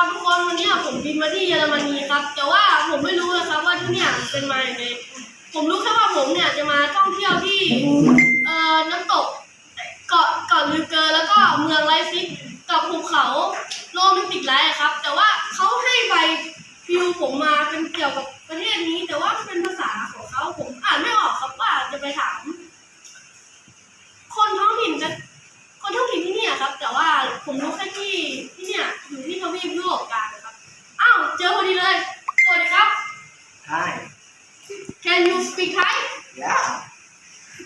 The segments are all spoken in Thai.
ครับทุกคนวันนี้ผมบินมาที่เยอรมนีครับ แต่ว่าผมไม่รู้เลยครับว่าที่เนี่ยเป็นมาอย่างไรผมรู้แค่ว่าผมเนี่ยจะมาท่องเที่ยวที่เอ่อน้ำตกเกาะเกาะลือเกอร์แล้วก็เมืองไลฟ์ซิกกับภูเขาโรแมนติกไลท์ครับ แต่ว่าเขาให้ใบฟิวผมมาเป็นเกี่ยวกับประเทศนี้ แต่ว่าเป็นภาษาของเขาผมอ่านไม่ออกครับว่าจะไปถาม คนท้องถิ่นกันคนท้องถิ่นที่นี่ครับ แต่ว่าผมรู้แค่ที่ที่ วีปยุโรปกลางนะครับ อ้าว เจอพอดีเลย สวัสดีครับ Hi. Can you speak Thai Yeah.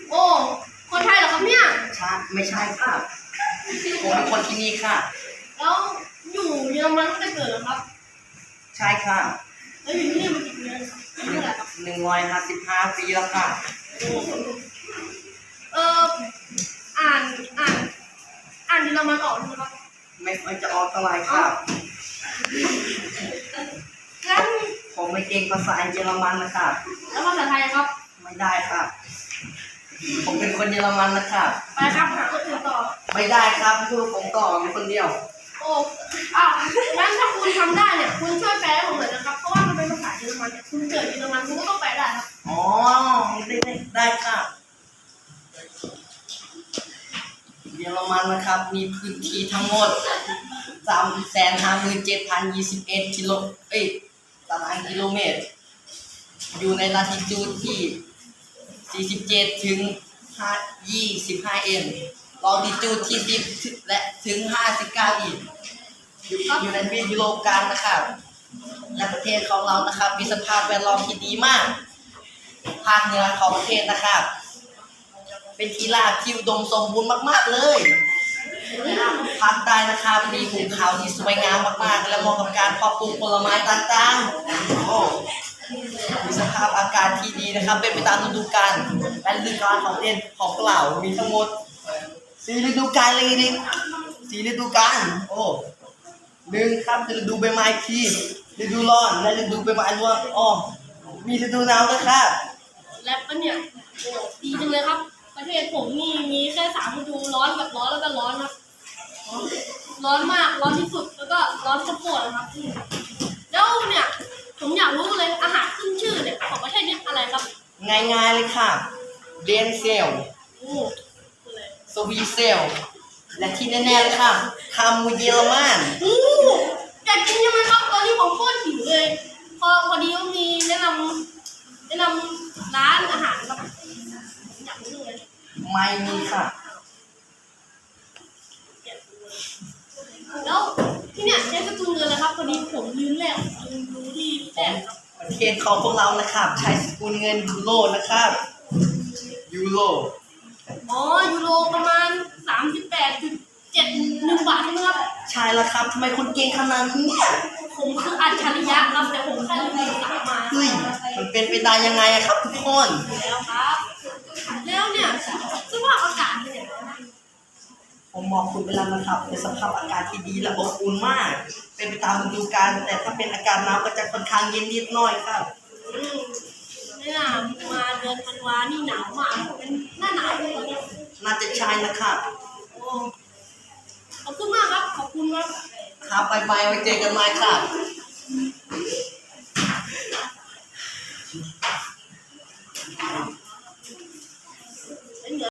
โอ้ คนไทยเหรอครับเนี่ย ใช่ไม่ใช่ค่ะ ผมเป็นคนที่นี่ค่ะ แล้วอยู่เยอรมันตั้งแต่เกิดเหรอครับ ใช่ค่ะแล้วอยู่ที่นี่มากี่ปีแล้วครับอายุเท่าไหร่ครับ หนึ่งร้อยห้าสิบห้าปีแล้วค่ะโอ้เอออ่าน อ่าน อ่านเยอรมันออกไหมครับ ไม่ค่อยจะออกเท่าไหร่ค่ะงั้นผมไม่เก่งภาษาเยอรมันนะคะแล้วภาษาไทยครับ ไม่ได้ค่ะผมเป็นคนเยอรมันนะคะไปครับหาคนอื่นต่อ ไม่ได้ครับพูดผมต่อมีคนเดียว โอ้อะงั้นถ้าคุณทำได้เนี่ย คุณช่วยแปลให้ผมหน่อยนะครับ เพราะว่ามันเป็นภาษาเยอรมันเนี่ยคุณเกิดเยอรมันคุณก็ต้องแปลได้ครับ อ๋อ ได้ได้ได้ค่ะเอรมันนะครับ มีพื้นที่ทั้งหมดสามแสนห้าหมื่นเจ็ดพันยี่สิบเอ็ดกิโลเอ้ยตารางกิโลเมตร อยู่ในลาติจูดที่ 47 ถึง 25เอ็นลองดิจูดที่ 10 และถึง 59อีกอยู่อยู่ในวียุโรปกลางนะครับ และประเทศของเรานะครับ มีสภาพแวดล้อมที่ดีมากภาคเหนือของประเทศนะครับ เป็นที่ราที่อุดมสมบูรณ์มาก ๆ เลยภาคใต้นะครับมีภูเขาที่สวยงามมาก ๆ และเหมาะกับการเพาะปลูกผลไม้ต่างๆโอ้มีสภาพอากาศที่ดีนะครับ เป็นไปตามฤดูกาลและฤดูกาลของประเทศของเรามีทั้งหมดสี่ฤดูกาลเลยดิสี่ฤดูกาลโอ้หนึ่งครับคือฤดูใบไม้ผลิฤดูร้อนและฤดูใบไม้ร่วงอ๋อมีฤดูหนาวด้วยครับแรปปะเนี่ยโอ้ดีจังเลยครับ ประเทศผมนี่มีแค่สามฤดูร้อนกับร้อนแล้วก็ร้อนครับ ร้อนมากร้อนที่สุดแล้วก็ร้อนจะปวดนะครับแล้วเนี่ยผมอยากรู้เลยอาหารขึ้นชื่อเนี่ยของประเทศนี้อะไรครับง่ายๆเลยค่ะ เดนเซลโอ้อะไรสวีเซล และที่แน่ๆเลยค่ะคามูเยอรมันโอ้อยากกินยังไงครับตอนนี้ผมโคตรหิวเลย พอพอดีว่ามีแนะนำแนะนำร้านอาหาร ไม่มีค่ะแล้วที่เนี่ยใช้สกุลเงินอะไรครับพอดีผมลืมแล้วลืมรู้ที่แจ้งครับประเทศของพวกเรานะครับ ใช้สกุลเงินยูโรนะครับ ยูโรอ๋อยูโรประมาณสามสิบแปดจุดเจ็ดหนึ่งบาทใช่ไหมครับ ใช่แล้วครับทำไมคุณเก่งขนาดนี้เนี่ยผมคืออัจฉริยะครับแต่ผมแค่ลืมสายมาเฮ้ยมันเป็นไปได้ยังไงอะครับทุกคน แล้วครับ แล้วเนี่ย สภาพอากาศเป็นยังไงนะผมบอกคุณไปแล้วนะครับเป็นสภาพอากาศที่ดีและอบอุ่นมาก เป็นไปตามฤดูกาลแต่ถ้าเป็นอากาศหนาวก็จะค่อนข้างเย็นนิดหน่อยครับ อืมเนี่ยมาเดือนธันวานี่หนาวมากเป็นหน้าหนาวเลยเนี่ยน่าจะใช่นะครับโอ้ขอบคุณมากครับ ขอบคุณครับครับบายบายไว้เจอกันใหม่ครับ